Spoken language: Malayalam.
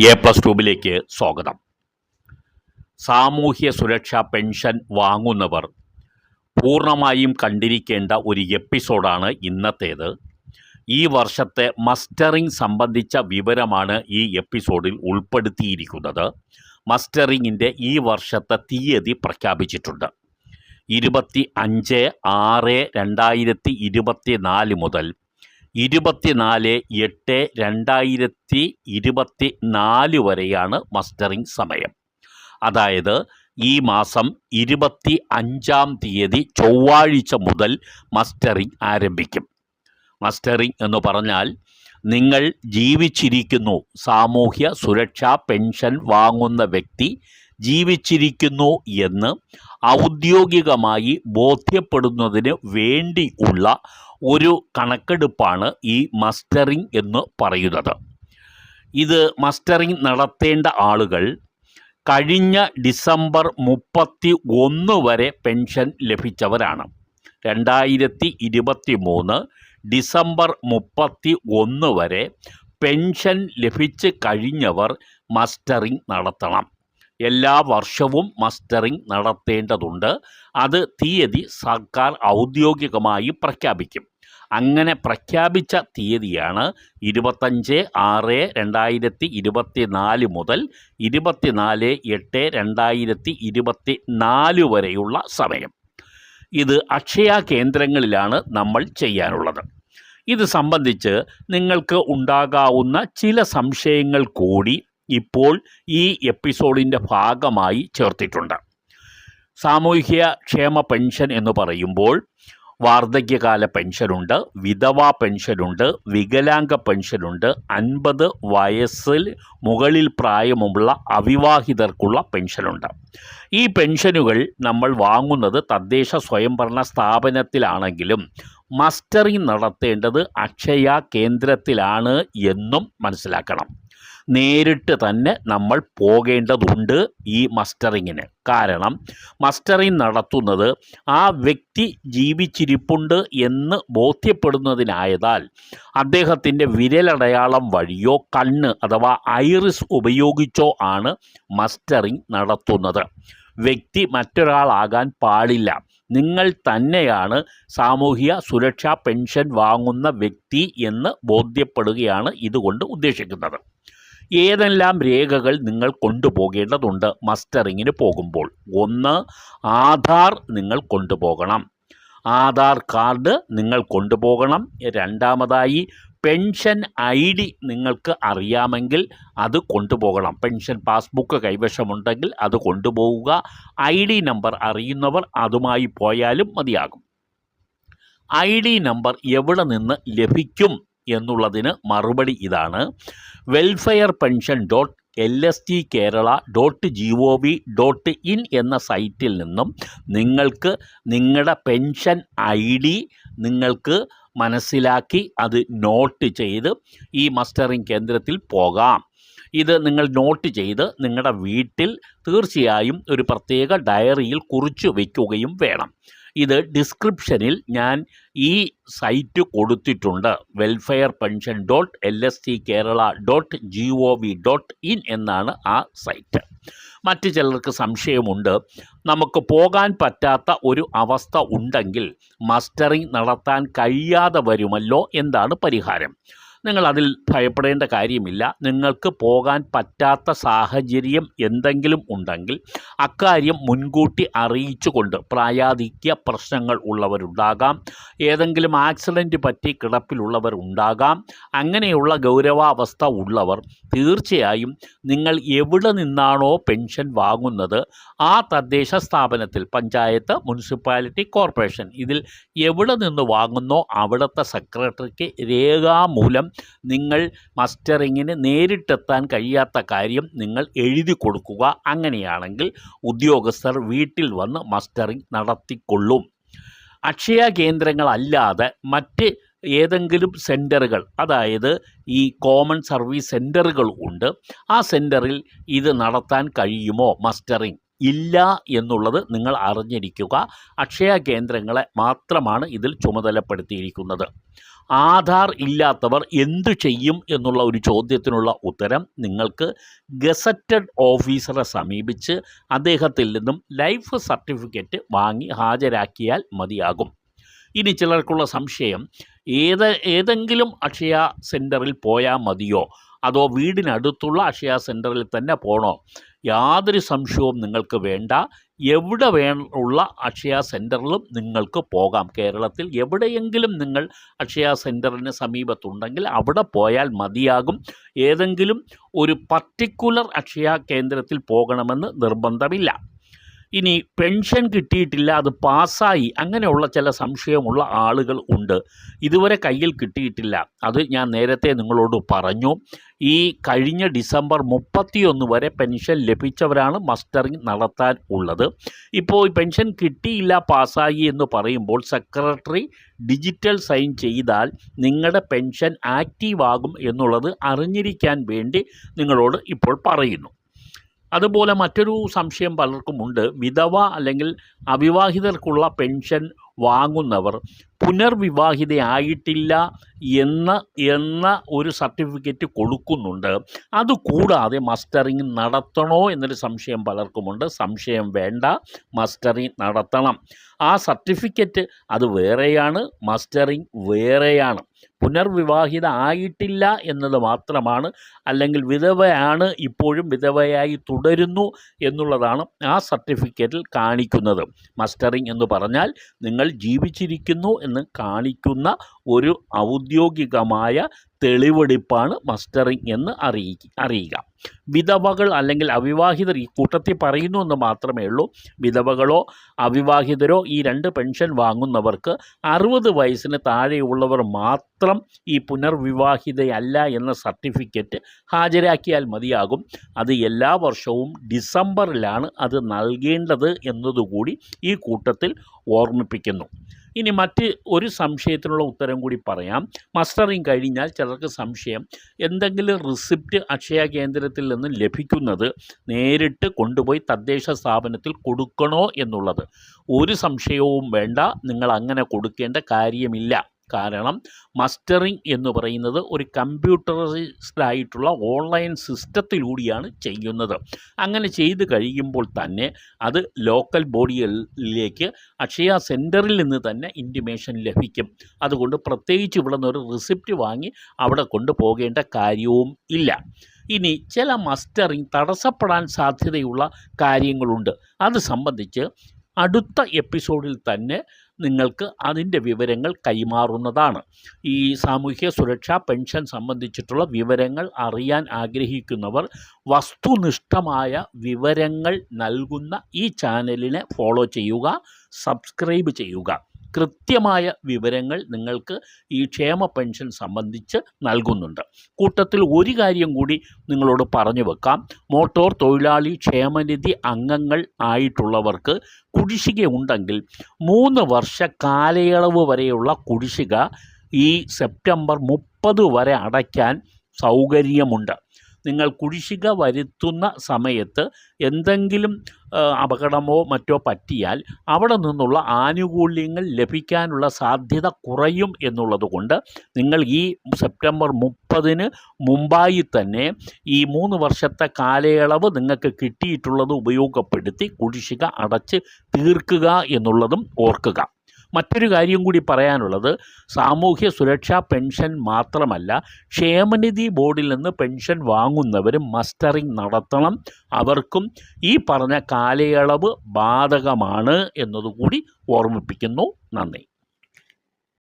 എ പ്ലസ് ട്യൂബിലേക്ക് സ്വാഗതം. സാമൂഹ്യ സുരക്ഷാ പെൻഷൻ വാങ്ങുന്നവർ പൂർണമായും കണ്ടിരിക്കേണ്ട ഒരു എപ്പിസോഡാണ് ഇന്നത്തേത്. ഈ വർഷത്തെ മസ്റ്ററിംഗ് സംബന്ധിച്ച വിവരമാണ് ഈ എപ്പിസോഡിൽ ഉൾപ്പെടുത്തിയിരിക്കുന്നത്. മസ്റ്ററിങ്ങിന്റെ ഈ വർഷത്തെ തീയതി പ്രഖ്യാപിച്ചിട്ടുണ്ട്. ഇരുപത്തി അഞ്ച് ആറ് രണ്ടായിരത്തി ഇരുപത്തി നാല് മുതൽ ഇരുപത്തിനാല് എട്ട് രണ്ടായിരത്തി ഇരുപത്തി നാല് വരെയാണ് മസ്റ്ററിംഗ് സമയം. അതായത് ഈ മാസം ഇരുപത്തി അഞ്ചാം തീയതി ചൊവ്വാഴ്ച മുതൽ മസ്റ്ററിംഗ് ആരംഭിക്കും. മസ്റ്ററിംഗ് എന്ന് പറഞ്ഞാൽ നിങ്ങൾ ജീവിച്ചിരിക്കുന്നു. സാമൂഹ്യ സുരക്ഷാ പെൻഷൻ വാങ്ങുന്ന വ്യക്തി ജീവിച്ചിരിക്കുന്നു എന്ന് ഔദ്യോഗികമായി ബോധ്യപ്പെടുന്നതിന് വേണ്ടിയുള്ള ഒരു കണക്കെടുപ്പാണ് ഈ മസ്റ്ററിംഗ് എന്ന് പറയുന്നത്. ഇത് മസ്റ്ററിംഗ് നടത്തേണ്ട ആളുകൾ കഴിഞ്ഞ ഡിസംബർ മുപ്പത്തി ഒന്ന് വരെ പെൻഷൻ ലഭിച്ചവരാണ്. രണ്ടായിരത്തി ഇരുപത്തി മൂന്ന് ഡിസംബർ മുപ്പത്തി ഒന്ന് വരെ പെൻഷൻ ലഭിച്ച് കഴിഞ്ഞവർ മസ്റ്ററിംഗ് നടത്തണം. എല്ലാ വർഷവും മസ്റ്ററിംഗ് നടത്തേണ്ടതുണ്ട്. അത് തീയതി സർക്കാർ ഔദ്യോഗികമായി പ്രഖ്യാപിക്കും. അങ്ങനെ പ്രഖ്യാപിച്ച തീയതിയാണ് ഇരുപത്തഞ്ച് ആറ് രണ്ടായിരത്തി ഇരുപത്തി നാല് മുതൽ ഇരുപത്തിനാല് എട്ട് രണ്ടായിരത്തി ഇരുപത്തി നാല് വരെയുള്ള സമയം. ഇത് അക്ഷയ കേന്ദ്രങ്ങളിലാണ് നമ്മൾ ചെയ്യാനുള്ളത്. ഇത് സംബന്ധിച്ച് നിങ്ങൾക്ക് ഉണ്ടാകാവുന്ന ചില സംശയങ്ങൾ കൂടി ഇപ്പോൾ ഈ എപ്പിസോഡിന്റെ ഭാഗമായി ചേർത്തിട്ടുണ്ട്. സാമൂഹ്യ ക്ഷേമ പെൻഷൻ എന്ന് പറയുമ്പോൾ വാർദ്ധക്യകാല പെൻഷനുണ്ട് വിധവാ പെൻഷനുണ്ട് വികലാംഗ പെൻഷനുണ്ട് അൻപത് വയസ്സിൽ മുകളിൽ പ്രായമുള്ള അവിവാഹിതർക്കുള്ള പെൻഷനുണ്ട്. ഈ പെൻഷനുകൾ നമ്മൾ വാങ്ങുന്നത് തദ്ദേശ സ്വയംഭരണ സ്ഥാപനത്തിലാണെങ്കിലും മസ്റ്ററിംഗ് നടത്തേണ്ടത് അക്ഷയ കേന്ദ്രത്തിലാണ് എന്നും മനസ്സിലാക്കണം. നേരിട്ട് തന്നെ നമ്മൾ പോകേണ്ടതുണ്ട് ഈ മസ്റ്ററിങ്ങിന്. കാരണം മസ്റ്ററിങ് നടത്തുന്നത് ആ വ്യക്തി ജീവിച്ചിരിപ്പുണ്ട് എന്ന് ബോധ്യപ്പെടുന്നതിനായതാൽ അദ്ദേഹത്തിന്റെ വിരലടയാളം വഴിയോ കണ്ണ് അഥവാ ഐറിസ് ഉപയോഗിച്ചോ ആണ് മസ്റ്ററിങ് നടത്തുന്നത്. വ്യക്തി മറ്റൊരാളാകാൻ പാടില്ല. നിങ്ങൾ തന്നെയാണ് സാമൂഹ്യ സുരക്ഷാ പെൻഷൻ വാങ്ങുന്ന വ്യക്തി എന്ന് ബോധ്യപ്പെടുകയാണ് ഇതുകൊണ്ട് ഉദ്ദേശിക്കുന്നത്. ഏതെല്ലാം രേഖകൾ നിങ്ങൾ കൊണ്ടുപോകേണ്ടതുണ്ട് മസ്റ്ററിങ്ങിന് പോകുമ്പോൾ? ഒന്ന് ആധാർ നിങ്ങൾ കൊണ്ടുപോകണം. ആധാർ കാർഡ് നിങ്ങൾ കൊണ്ടുപോകണം. രണ്ടാമതായി പെൻഷൻ ഐ ഡി നിങ്ങൾക്ക് അറിയാമെങ്കിൽ അത് കൊണ്ടുപോകണം. പെൻഷൻ പാസ്ബുക്ക് കൈവശമുണ്ടെങ്കിൽ അത് കൊണ്ടുപോവുക. ഐ ഡി നമ്പർ അറിയുന്നവർ അതുമായി പോയാലും മതിയാകും. ഐ ഡി നമ്പർ എവിടെ നിന്ന് ലഭിക്കും? എന്നുള്ളതിന് മറുപടി ഇതാണ്. Welfare pension dot L S T Kerala dot G O V dot in എന്ന സൈറ്റിൽ നിന്നും നിങ്ങൾക്ക് നിങ്ങളുടെ പെൻഷൻ ഐ ഡി നിങ്ങൾക്ക് മനസ്സിലാക്കി അത് നോട്ട് ചെയ്ത് ഈ മസ്റ്ററിംഗ് കേന്ദ്രത്തിൽ പോകാം. ഇത് നിങ്ങൾ നോട്ട് ചെയ്ത് നിങ്ങളുടെ വീട്ടിൽ തീർച്ചയായും ഒരു പ്രത്യേക ഡയറിയിൽ കുറിച്ച് വയ്ക്കുകയും വേണം. ഇത് ഡിസ്ക്രിപ്ഷനിൽ ഞാൻ ഈ സൈറ്റ് കൊടുത്തിട്ടുണ്ട്. Welfare pension dot L S T Kerala dot G O V dot in എന്നാണ് ആ സൈറ്റ് മറ്റ് ചിലർക്ക് സംശയമുണ്ട്. നമുക്ക് പോകാൻ പറ്റാത്ത ഒരു അവസ്ഥ ഉണ്ടെങ്കിൽ മസ്റ്ററിംഗ് നടത്താൻ കഴിയാതെ വരുമല്ലോ? എന്താണ് പരിഹാരം? നിങ്ങൾ അതിൽ ഭയപ്പെടേണ്ട കാര്യമില്ല. നിങ്ങൾക്ക് പോകാൻ പറ്റാത്ത സാഹചര്യം എന്തെങ്കിലും ഉണ്ടെങ്കിൽ അക്കാര്യം മുൻകൂട്ടി അറിയിച്ചുകൊണ്ട് പ്രായാധിക്യ പ്രശ്നങ്ങൾ ഉള്ളവരുണ്ടാകാം. ഏതെങ്കിലും ആക്സിഡന്റ് പറ്റി കിടപ്പിലുള്ളവർ ഉണ്ടാകാം. അങ്ങനെയുള്ള ഗൗരവാവസ്ഥ ഉള്ളവർ തീർച്ചയായും നിങ്ങൾ എവിടെ നിന്നാണോ പെൻഷൻ വാങ്ങുന്നത് ആ തദ്ദേശ സ്ഥാപനത്തിൽ പഞ്ചായത്ത് മുനിസിപ്പാലിറ്റി കോർപ്പറേഷൻ ഇതിൽ എവിടെ നിന്ന് വാങ്ങുന്നോ അവിടുത്തെ സെക്രട്ടറിക്ക് രേഖാമൂലം നിങ്ങൾ മസ്റ്ററിങ്ങിന് നേരിട്ടെത്താൻ കഴിയാത്ത കാര്യം നിങ്ങൾ എഴുതി കൊടുക്കുക. അങ്ങനെയാണെങ്കിൽ ഉദ്യോഗസ്ഥർ വീട്ടിൽ വന്ന് മസ്റ്ററിങ് നടത്തിക്കൊള്ളും. അക്ഷയ കേന്ദ്രങ്ങളല്ലാതെ മറ്റ് ഏതെങ്കിലും സെന്ററുകൾ അതായത് ഈ കോമൺ സർവീസ് സെന്ററുകൾ ഉണ്ട്. ആ സെന്ററിൽ ഇത് നടത്താൻ കഴിയുമോ മസ്റ്ററിങ്? ഇല്ല എന്നുള്ളത് നിങ്ങൾ അറിഞ്ഞിരിക്കുക. അക്ഷയ കേന്ദ്രങ്ങളെ മാത്രമാണ് ഇതിൽ ചുമതലപ്പെടുത്തിയിരിക്കുന്നത്. ആധാർ ഇല്ലാത്തവർ എന്തു ചെയ്യും എന്നുള്ള ഒരു ചോദ്യത്തിനുള്ള ഉത്തരം നിങ്ങൾക്ക് ഗസറ്റഡ് ഓഫീസറെ സമീപിച്ച് അദ്ദേഹത്തിൽ നിന്നും ലൈഫ് സർട്ടിഫിക്കറ്റ് വാങ്ങി ഹാജരാക്കിയാൽ മതിയാകും. ഇനി ചിലർക്കുള്ള സംശയം ഏത് ഏതെങ്കിലും അക്ഷയ സെന്ററിൽ പോയാൽ മതിയോ? അതോ വീടിനടുത്തുള്ള അക്ഷയ സെന്ററിൽ തന്നെ പോകണോ യാതൊരു സംശയവും നിങ്ങൾക്ക് വേണ്ട. എവിടെ വേണമുള്ള അക്ഷയ സെന്ററിലും നിങ്ങൾക്ക് പോകാം. കേരളത്തിൽ എവിടെയെങ്കിലും നിങ്ങൾ അക്ഷയ സെന്ററിന് സമീപത്തുണ്ടെങ്കിൽ അവിടെ പോയാൽ മതിയാകും. ഏതെങ്കിലും ഒരു പർട്ടിക്കുലർ അക്ഷയ കേന്ദ്രത്തിൽ പോകണമെന്ന് നിർബന്ധമില്ല. ഇനി പെൻഷൻ കിട്ടിയിട്ടില്ല അത് പാസ്സായി അങ്ങനെയുള്ള ചില സംശയമുള്ള ആളുകൾ ഉണ്ട്. ഇതുവരെ കയ്യിൽ കിട്ടിയിട്ടില്ല. അത് ഞാൻ നേരത്തെ നിങ്ങളോട് പറഞ്ഞു. ഈ കഴിഞ്ഞ ഡിസംബർ മുപ്പത്തിയൊന്ന് വരെ പെൻഷൻ ലഭിച്ചവരാണ് മസ്റ്ററിങ് നടത്താൻ ഉള്ളത്. ഇപ്പോൾ പെൻഷൻ കിട്ടിയില്ല പാസ്സായി എന്ന് പറയുമ്പോൾ സെക്രട്ടറി ഡിജിറ്റൽ സൈൻ ചെയ്താൽ നിങ്ങളുടെ പെൻഷൻ ആക്റ്റീവ് ആകും എന്നുള്ളത് അറിഞ്ഞിരിക്കാൻ വേണ്ടി നിങ്ങളോട് ഇപ്പോൾ പറയുന്നു. അതുപോലെ മറ്റൊരു സംശയം പലർക്കുമുണ്ട്. വിധവ അല്ലെങ്കിൽ അവിവാഹിതർക്കുള്ള പെൻഷൻ വാങ്ങുന്നവർ പുനർവിവാഹിതയായിട്ടില്ല എന്ന എന്ന ഒരു സർട്ടിഫിക്കറ്റ് കൊടുക്കുന്നുണ്ട്. അതുകൂടാതെ മസ്റ്ററിങ് നടത്തണോ എന്നൊരു സംശയം പലർക്കുമുണ്ട്. സംശയം വേണ്ട മസ്റ്ററിങ് നടത്തണം. ആ സർട്ടിഫിക്കറ്റ് അത് വേറെയാണ് മസ്റ്ററിങ് വേറെയാണ്. പുനർവിവാഹിത ആയിട്ടില്ല എന്നത് മാത്രമാണ് അല്ലെങ്കിൽ വിധവയാണ് ഇപ്പോഴും വിധവയായി തുടരുന്നു എന്നുള്ളതാണ് ആ സർട്ടിഫിക്കറ്റിൽ കാണിക്കുന്നത്. മസ്റ്ററിങ് എന്ന് പറഞ്ഞാൽ നിങ്ങൾ ജീവിച്ചിരിക്കുന്നു എന്ന് കാണിക്കുന്ന ഒരു ഔദ്യോഗികമായ തെളിവെടുപ്പാണ് മസ്റ്ററിങ് എന്ന് അറിയിക്ക അറിയുക. വിധവകൾ അല്ലെങ്കിൽ അവിവാഹിതർ ഈ കൂട്ടത്തിൽ പറയുന്നു എന്ന് മാത്രമേ ഉള്ളൂ. വിധവകളോ അവിവാഹിതരോ ഈ രണ്ട് പെൻഷൻ വാങ്ങുന്നവർക്ക് അറുപത് വയസ്സിന് താഴെയുള്ളവർ മാത്രം ഈ പുനർവിവാഹിതയല്ല എന്ന സർട്ടിഫിക്കറ്റ് ഹാജരാക്കിയാൽ മതിയാകും. അത് എല്ലാ വർഷവും ഡിസംബറിലാണ് അത് നൽകേണ്ടത് എന്നതുകൂടി ഈ കൂട്ടത്തിൽ ഓർമ്മിപ്പിക്കുന്നു. ഇനി മറ്റ് ഒരു സംശയത്തിനുള്ള ഉത്തരം കൂടി പറയാം. മസ്റ്ററിങ് കഴിഞ്ഞാൽ ചിലർക്ക് സംശയം എന്തെങ്കിലും റിസിപ്റ്റ് അക്ഷയ കേന്ദ്രത്തിൽ നിന്ന് ലഭിക്കുന്നത് നേരിട്ട് കൊണ്ടുപോയി തദ്ദേശ സ്ഥാപനത്തിൽ കൊടുക്കണോ എന്നുള്ളത്. ഒരു സംശയവും വേണ്ട നിങ്ങൾ അങ്ങനെ കൊടുക്കേണ്ട കാര്യമില്ല. കാരണം മസ്റ്ററിങ് എന്ന് പറയുന്നത് ഒരു കമ്പ്യൂട്ടറൈസ്ഡായിട്ടുള്ള ഓൺലൈൻ സിസ്റ്റത്തിലൂടെയാണ് ചെയ്യുന്നത്. അങ്ങനെ ചെയ്ത് കഴിയുമ്പോൾ തന്നെ അത് ലോക്കൽ ബോഡികളിലേക്ക് അക്ഷയ സെന്ററിൽ നിന്ന് തന്നെ ഇന്റിമേഷൻ ലഭിക്കും. അതുകൊണ്ട് പ്രത്യേകിച്ച് ഇവിടെ നിന്ന് ഒരു റിസിപ്റ്റ് വാങ്ങി അവിടെ കൊണ്ടുപോകേണ്ട കാര്യവും ഇല്ല. ഇനി ചില മസ്റ്ററിങ് തടസ്സപ്പെടാൻ സാധ്യതയുള്ള കാര്യങ്ങളുണ്ട്. അത് സംബന്ധിച്ച് അടുത്ത എപ്പിസോഡിൽ തന്നെ നിങ്ങൾക്ക് അതിന്റെ വിവരങ്ങൾ കൈമാറുന്നതാണ്. ഈ സാമൂഹ്യ സുരക്ഷാ പെൻഷൻ സംബന്ധിച്ചിട്ടുള്ള വിവരങ്ങൾ അറിയാൻ ആഗ്രഹിക്കുന്നവർ വസ്തുനിഷ്ഠമായ വിവരങ്ങൾ നൽകുന്ന ഈ ചാനലിനെ ഫോളോ ചെയ്യുക സബ്സ്ക്രൈബ് ചെയ്യുക. കൃത്യമായ വിവരങ്ങൾ നിങ്ങൾക്ക് ഈ ക്ഷേമ പെൻഷൻ സംബന്ധിച്ച് നൽകുന്നുണ്ട്. കൂട്ടത്തിൽ ഒരു കാര്യം കൂടി നിങ്ങളോട് പറഞ്ഞു വെക്കാം. മോട്ടോർ തൊഴിലാളി ക്ഷേമനിധി അംഗങ്ങൾ ആയിട്ടുള്ളവർക്ക് കുടിശ്ശിക ഉണ്ടെങ്കിൽ മൂന്ന് വർഷ കാലയളവ് വരെയുള്ള കുടിശ്ശിക ഈ സെപ്റ്റംബർ മുപ്പത് വരെ അടയ്ക്കാൻ സൗകര്യമുണ്ട്. നിങ്ങൾ കുടിശ്ശിക വരുത്തുന്ന സമയത്ത് എന്തെങ്കിലും അപകടമോ മറ്റോ പറ്റിയാൽ അവിടെ നിന്നുള്ള ആനുകൂല്യങ്ങൾ ലഭിക്കാനുള്ള സാധ്യത കുറയും എന്നുള്ളതുകൊണ്ട് നിങ്ങൾ ഈ സെപ്റ്റംബർ മുപ്പതിന് മുമ്പായി തന്നെ ഈ മൂന്ന് വർഷത്തെ കാലയളവ് നിങ്ങൾക്ക് കിട്ടിയിട്ടുള്ളത് ഉപയോഗപ്പെടുത്തി കുടിശ്ശിക അടച്ച് തീർക്കുക എന്നുള്ളതും ഓർക്കുക. മറ്റൊരു കാര്യം കൂടി പറയാനുള്ളത് സാമൂഹ്യ സുരക്ഷാ പെൻഷൻ മാത്രമല്ല ക്ഷേമനിധി ബോർഡിൽ നിന്ന് പെൻഷൻ വാങ്ങുന്നവരും മസ്റ്ററിംഗ് നടത്തണം. അവർക്കും ഈ പറഞ്ഞ കാലയളവ് ബാധകമാണ് എന്നതുകൂടി ഓർമ്മിപ്പിക്കുന്നു. നന്ദി.